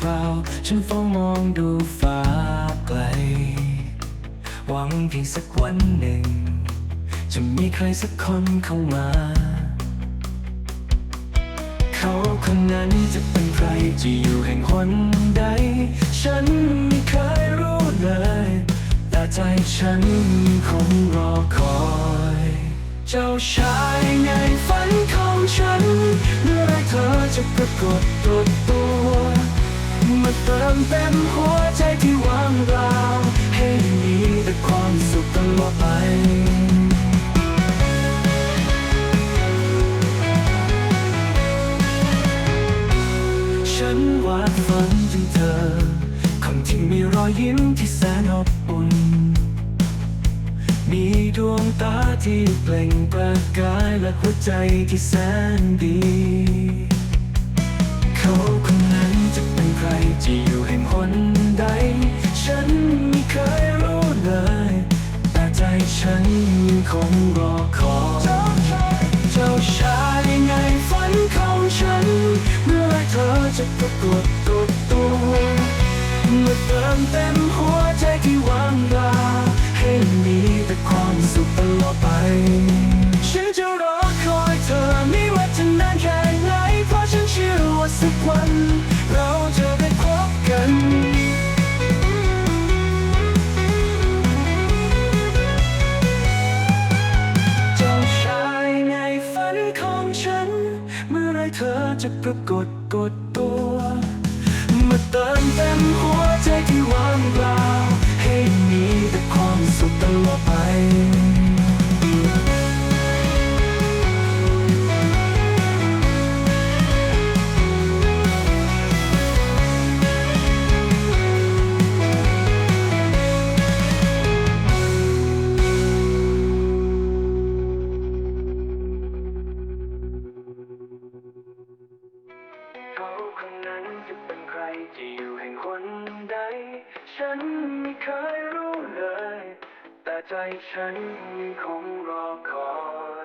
เปล่าฉันเฝ้ามองดูฟ้าไกล หวังเพียงสักวันหนึ่ง จะมีใครสักคนเข้ามา เขาคนนั้นจะเป็นใครจะอยู่แห่งหนใด ฉันไม่เคยรู้เลย แต่ใจฉันคงรอคอย เจ้าชายในฝันของฉันเมื่อไรเธอจะปรากฏตัวตัว ตลอดไปฉันวาดฝันถึงเธอ คนที่มีรอยยิ้มที่แสนอบอุ่น มีดวงตาที่เปล่งประกายและหัวใจที่แสนดี เขาคน งรอคอยเจ้าชายในฝันของฉัน เมื่อเธอจะปรากฏตัวเมื่อเติมเต็มหัว ฉัน เมื่อไรเธอจะปรากฏกดตัว มาเติมเต็มหัวใจที่ คนใด ฉันไม่เคยรู้เลย แต่ใจฉันคงรอคอย